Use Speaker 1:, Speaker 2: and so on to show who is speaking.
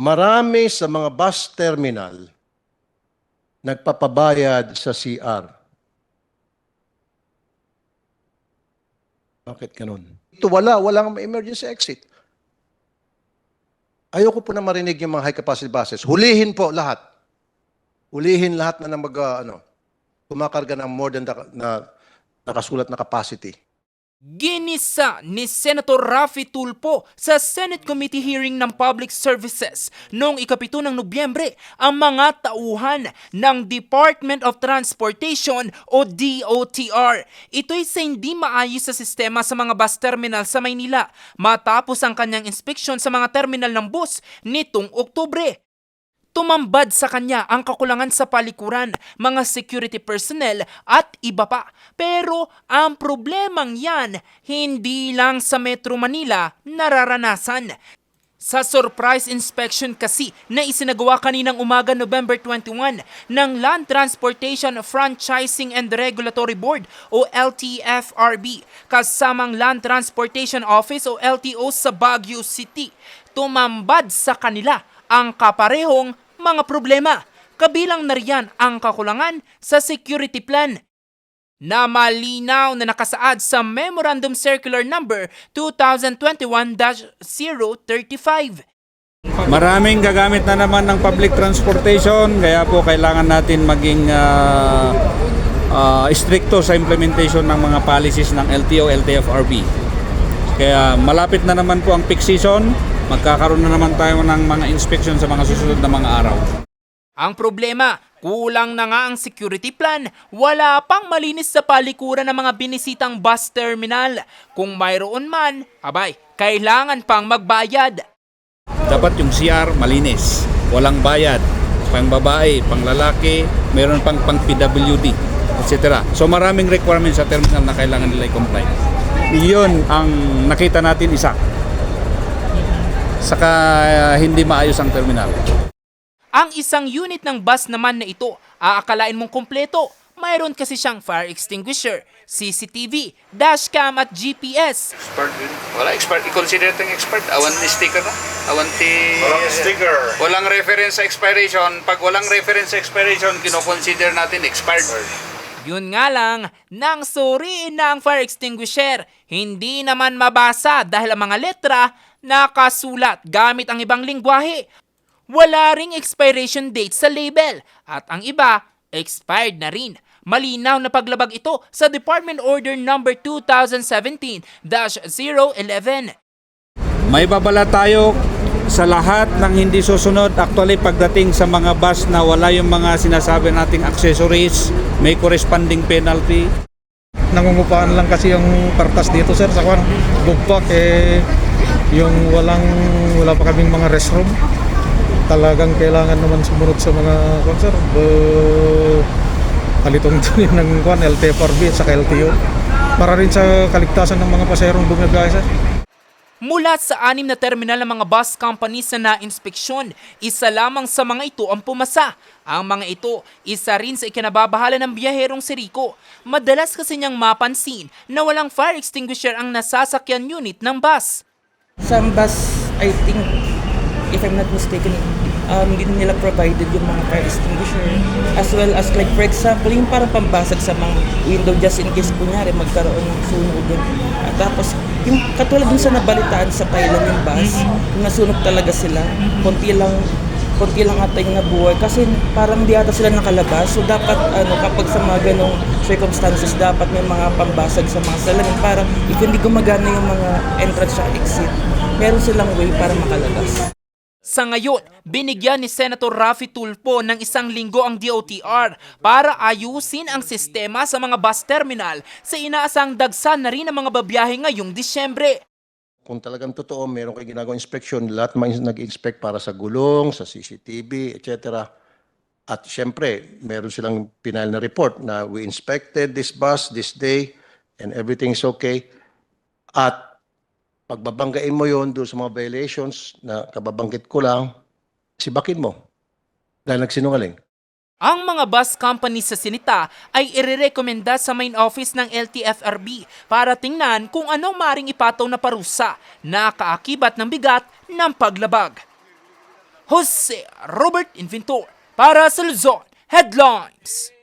Speaker 1: marami sa mga bus terminal nagpapabayad sa CR. Bakit ganun? Ito wala, walang emergency exit. Ayoko po na marinig yung mga high capacity buses. Hulihin po lahat. Hulihin lahat na, na mag, ah, ano, kumakarga ng more than the, na nakasulat na capacity.
Speaker 2: Ginisa ni Senator Raffy Tulpo sa Senate Committee hearing ng Public Services noong ikapito ng Nobyembre ang mga tauhan ng Department of Transportation o DOTR. Ito'y sa hindi maayos sa sistema sa mga bus terminal sa Maynila matapos ang kanyang inspeksyon sa mga terminal ng bus nitong Oktubre. Tumambad sa kanya ang kakulangan sa palikuran, mga security personnel at iba pa. Pero ang problemang yan, hindi lang sa Metro Manila nararanasan. Sa surprise inspection kasi na isinagawa kaninang umaga November 21 ng Land Transportation Franchising and Regulatory Board o LTFRB kasamang Land Transportation Office o LTO sa Baguio City. Tumambad sa kanila ang kaparehong mga problema. Kabilang na riyan ang kakulangan sa security plan na malinaw na nakasaad sa Memorandum Circular Number 2021-035.
Speaker 3: Maraming gagamit na naman ng public transportation, kaya po kailangan natin maging ah, ah, stricto sa implementation ng mga policies ng LTO, LTFRB. Kaya malapit na naman po ang peak season, magkakaroon na naman tayo ng mga inspection sa mga susunod na mga araw.
Speaker 2: Ang problema, kulang na nga ang security plan, wala pang malinis sa palikuran ng mga binisitang bus terminal. Kung mayroon man, abay, kailangan pang magbayad.
Speaker 3: Dapat yung CR malinis, walang bayad, pang babae, pang lalaki, meron pang pang PWD, etc. So maraming requirements sa terminal na kailangan nila i-comply. Iyon ang nakita natin isa. Saka uh, hindi maayos ang terminal.
Speaker 2: Ang isang unit ng bus naman na ito, aakalain mong kompleto. Mayroon kasi siyang fire extinguisher, CCTV, dashcam at GPS.
Speaker 4: Expert din. Wala, expert. I-consider itong expert. Awan ni sticker na. Awan ti...
Speaker 5: Walang sticker.
Speaker 4: Walang reference sa expiration. Pag walang reference sa expiration, kino-consider natin expired.
Speaker 2: Yun nga lang, nang suriin na ang fire extinguisher, hindi naman mabasa dahil ang mga letra nakasulat gamit ang ibang lingwahe. Wala ring expiration date sa label at ang iba, expired na rin. Malinaw na paglabag ito sa Department Order Number 2017-011.
Speaker 3: May babala tayo sa lahat ng hindi susunod. Actually, pagdating sa mga bus na wala yung mga sinasabi nating accessories, may corresponding penalty.
Speaker 6: nangungupaan lang kasi yung partas dito sir sa kwan. Bugpak eh yung walang wala pa kaming mga restroom. Talagang kailangan naman sumunod sa mga kwan sir. Uh, kalitong yun ng kwan LTFRB at sa LTO para rin sa kaligtasan ng mga paserong bumibiyahe sir
Speaker 2: Mula sa anim na terminal ng mga bus companies na na-inspeksyon, isa lamang sa mga ito ang pumasa. Ang mga ito, isa rin sa ikinababahala ng biyaherong si Rico. Madalas kasi niyang mapansin na walang fire extinguisher ang nasasakyan unit ng bus.
Speaker 7: Some bus, I think, if I'm not mistaken, um, hindi nila provided yung mga fire extinguisher. As well as like, for example, yung parang pambasag sa mga window just in case kunyari magkaroon ng sunog. At tapos, yung katulad dun sa nabalitaan sa Thailand yung bus, yung nasunog talaga sila, konti lang konti lang ata yung nabuhay kasi parang di ata sila nakalabas. So dapat ano kapag sa mga ganong circumstances dapat may mga pambasag sa mga salamin para if hindi gumagana yung mga entrance at exit, meron silang way para makalabas.
Speaker 2: Sa ngayon, binigyan ni Senator Raffy Tulfo ng isang linggo ang DOTR para ayusin ang sistema sa mga bus terminal sa inaasang dagsa na rin ng mga babiyahe ngayong Disyembre.
Speaker 1: Kung talagang totoo, meron kayo ginagawang inspection, lahat mga nag-inspect para sa gulong, sa CCTV, etc. At syempre, meron silang pinal na report na we inspected this bus this day and everything is okay. At pagbabanggain mo yon doon sa mga violations na kababanggit ko lang, sibakin mo. Dahil nagsinungaling.
Speaker 2: Ang mga bus companies sa Sinita ay irerekomenda sa main office ng LTFRB para tingnan kung anong maring ipataw na parusa na kaakibat ng bigat ng paglabag. Jose Robert Inventor para sa Luzon Headlines.